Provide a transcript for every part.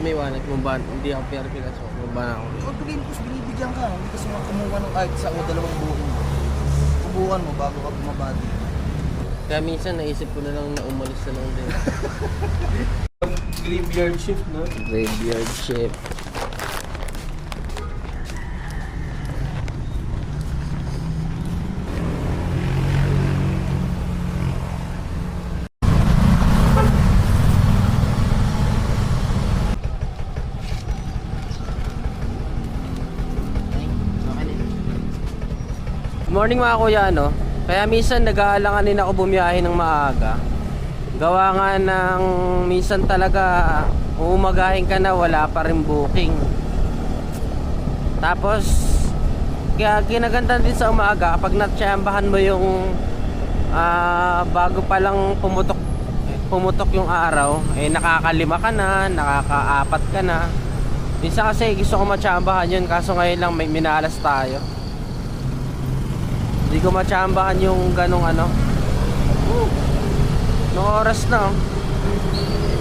lumiwanag, bumaba, hindi ako piyarpilas ko, bumaba na ako. Pag Olympus, binibigyan ka. Hindi kasi mga kumuha ng kahit sa o dalawang buong mo. Subukan mo bago ka bumaba dito. Kaya minsan naisip ko na lang na umalis na lang din. Graveyard shift, no? Graveyard shift. Morning mga kuya, no? Kaya minsan nag-aalangan din ako bumiyahe ng maaga. Gawa nga ng minsan talaga umagahin ka na wala pa rin booking. Tapos kaya kinaganda din sa umaga kapag natsyambahan mo yung ah, bago pa lang pumutok pumutok yung araw, eh nakakalima ka na, nakakaapat ka na. Minsan kasi gusto ko matsambahan yun kaso ngayon lang may minalas tayo. Hindi ko matsambahan yung ganong ano. No oras na oh.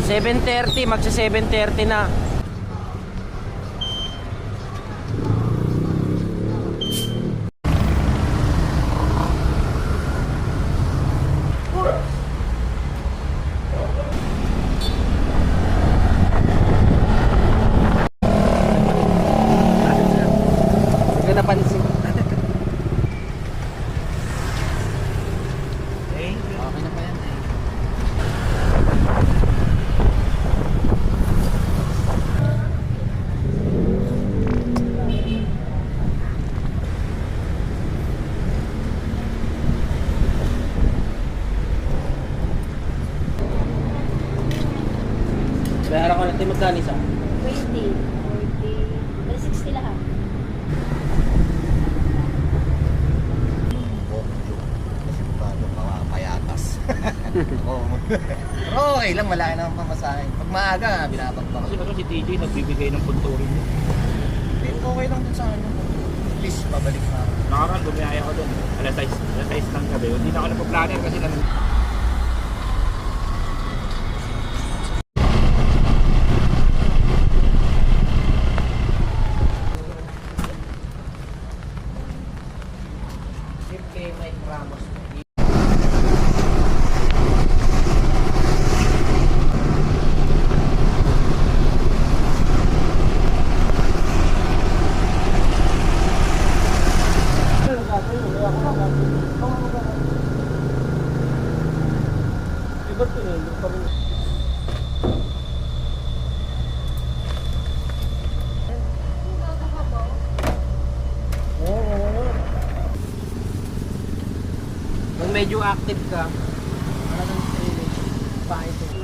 7.30, magsa 7.30 na. Hindi ko napansin. Thank you. Okay na pa yan eh. Bayaran ko natin magkano isa? 20, 40, 60 lahat. Kasi bago payatas. Oo. Pero okay lang, wala na ang pamasahe. Pag maaga, binabagpak. Kasi kasi si TJ nagbibigay ng punturin niya. Hindi, okay lang din sa akin. Please, babalik na. Nakaraan, bumiyaya ako doon. Alas 6, alas 6 ng gabi. Hindi na ako nagpa-planner kasi lang... medyo active ka, training. Pangit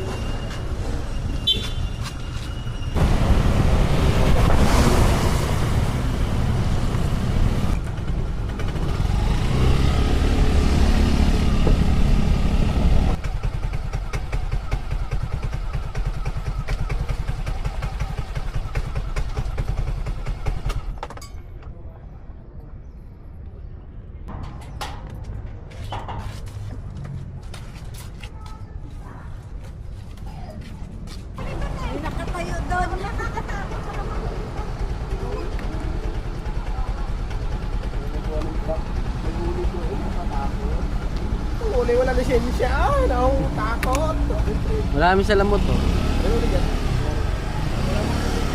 Uli, wala lisensya. Ah, nakakatakot. Marami sa lamot oh.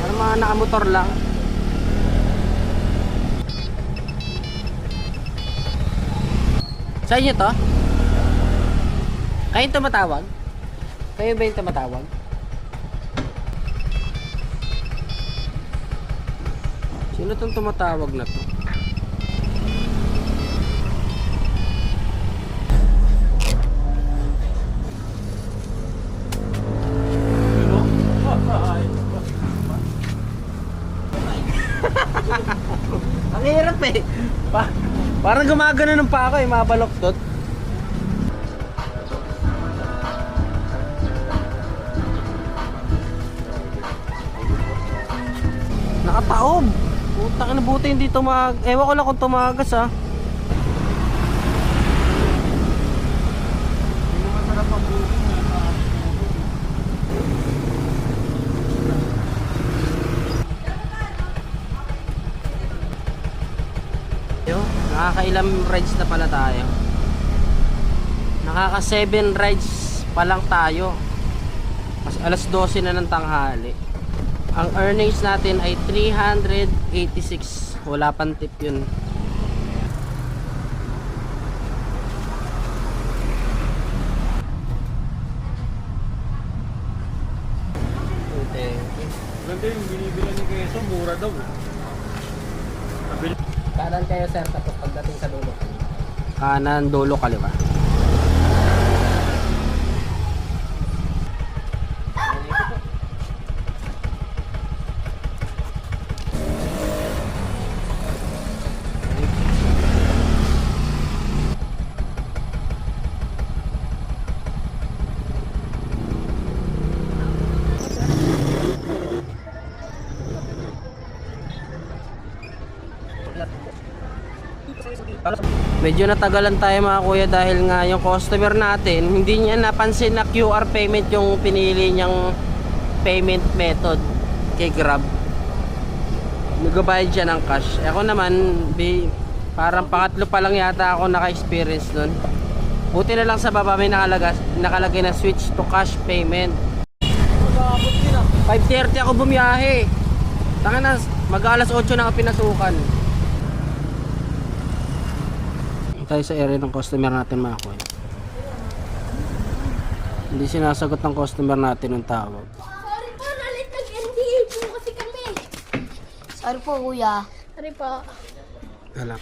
Parang mga nakamotor lang. Sa inyo to? Kayo yung tumatawag? Kayo ba yung tumatawag? Sino tong tumatawag na to? Parang gumagano ng pa ako eh, mabaloktot. Nakataob. Puta na buti hindi tumag... Ewan ko lang kung tumagas ah. Nakakailang rides na pala tayo. Nakaka 7 rides pa lang tayo. Mas alas 12 na ng tanghali. Ang earnings natin ay 386. Wala pang tip yun. Ganda yung binibila ni Keso, mura daw. Kanan kayo sir tapos pagdating sa dulo. Kanan, dulo, kaliwa. Medyo natagalan tayo mga kuya dahil nga yung customer natin hindi niya napansin na QR payment yung pinili niyang payment method kay Grab. Nagbabayad siya ng cash. Ako naman, bi, parang pangatlo pa lang yata ako naka-experience nun. Buti na lang sa baba may nakalagay, nakalagay na switch to cash payment. 5.30 ako bumiyahe. Tanga na, mag alas 8 na ako pinasukan. Tayo sa area ng customer natin mga kuya. Hindi sinasagot ng customer natin ang tawag. Sorry po, nalit nag-NDA po kasi kami. Sorry po, kuya. Sorry po. Alam.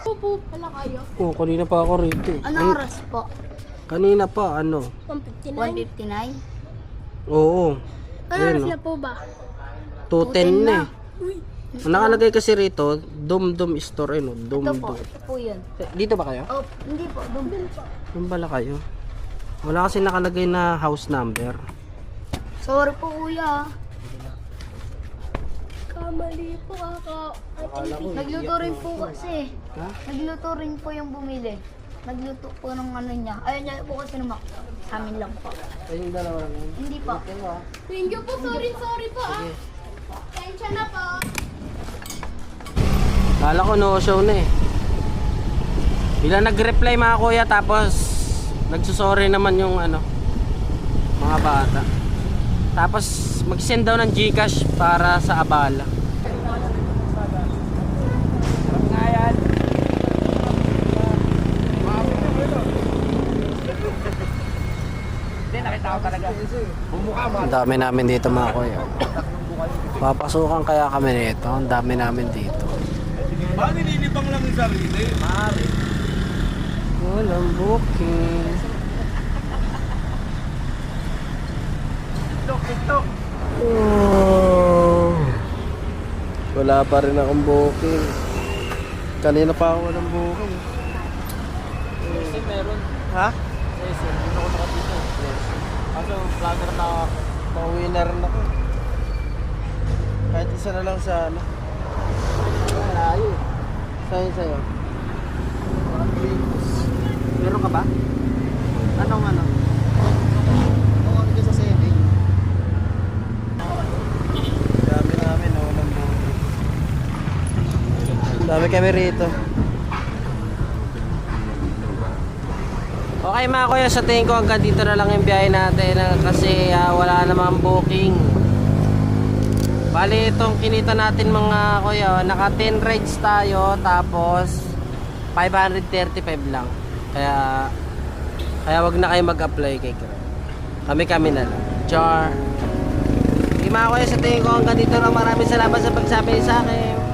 Po po pala kayo. Oh, kanina pa ako rito. eh. Ano An- oras po? Kanina pa, ano? 159. 159? Oo. Ano Ayun, oras oh. na po ba? 210 na eh. Uy, Ang nakalagay kasi rito, Dum Dum Store, eh, no? Dum ito po. Dum. Ito po yun. Dito ba kayo? Oh, hindi po. Dumbil po. Doon pala kayo. Wala kasi nakalagay na house number. Sorry po, kuya. Kamali po ako. Nagluto rin po kasi. Ha? Nagluto rin po yung bumili. Nagluto po ng ano niya. Ayun niya po kasi naman. Sa amin lang po. Ay, yung dalawa lang yun. Hindi po. Thank you po. Sorry, sorry po ah. Tensya na po. Kala ko no show na eh. Bila nag-reply mga kuya tapos nagsusorry naman yung ano mga bata. Tapos mag-send daw ng GCash para sa abala. Ang dami namin dito mga kuya. Papasukan kaya kami nito. Ang dami namin dito. Ba, nililibang lang yung sarili. Mari. Walang booking. TikTok, TikTok. Oh. Wala pa rin akong booking. Kanina pa ako walang booking. Kasi meron. Ha? Kasi, hindi ako nakapito. Kaso, planner na ako. Pauwi na rin ako. Kahit isa na lang sa ano. Malayo. Sa'yo sa'yo. Meron ka ba? Anong ano? Oo, ano sa 7? Dami namin, no? Dami kami rito. Okay mga kuya, sa tingin ko hanggang dito na lang yung biyahe natin ah, kasi ah, wala namang booking. Bali itong kinita natin mga kuya, naka 10 rides tayo tapos 535 lang. Kaya kaya wag na kayo mag-apply kay Grab. Kami-kami na lang. Char. Okay mga kuya, sa tingin ko hanggang dito lang maraming salamat sa pagsabi sa akin.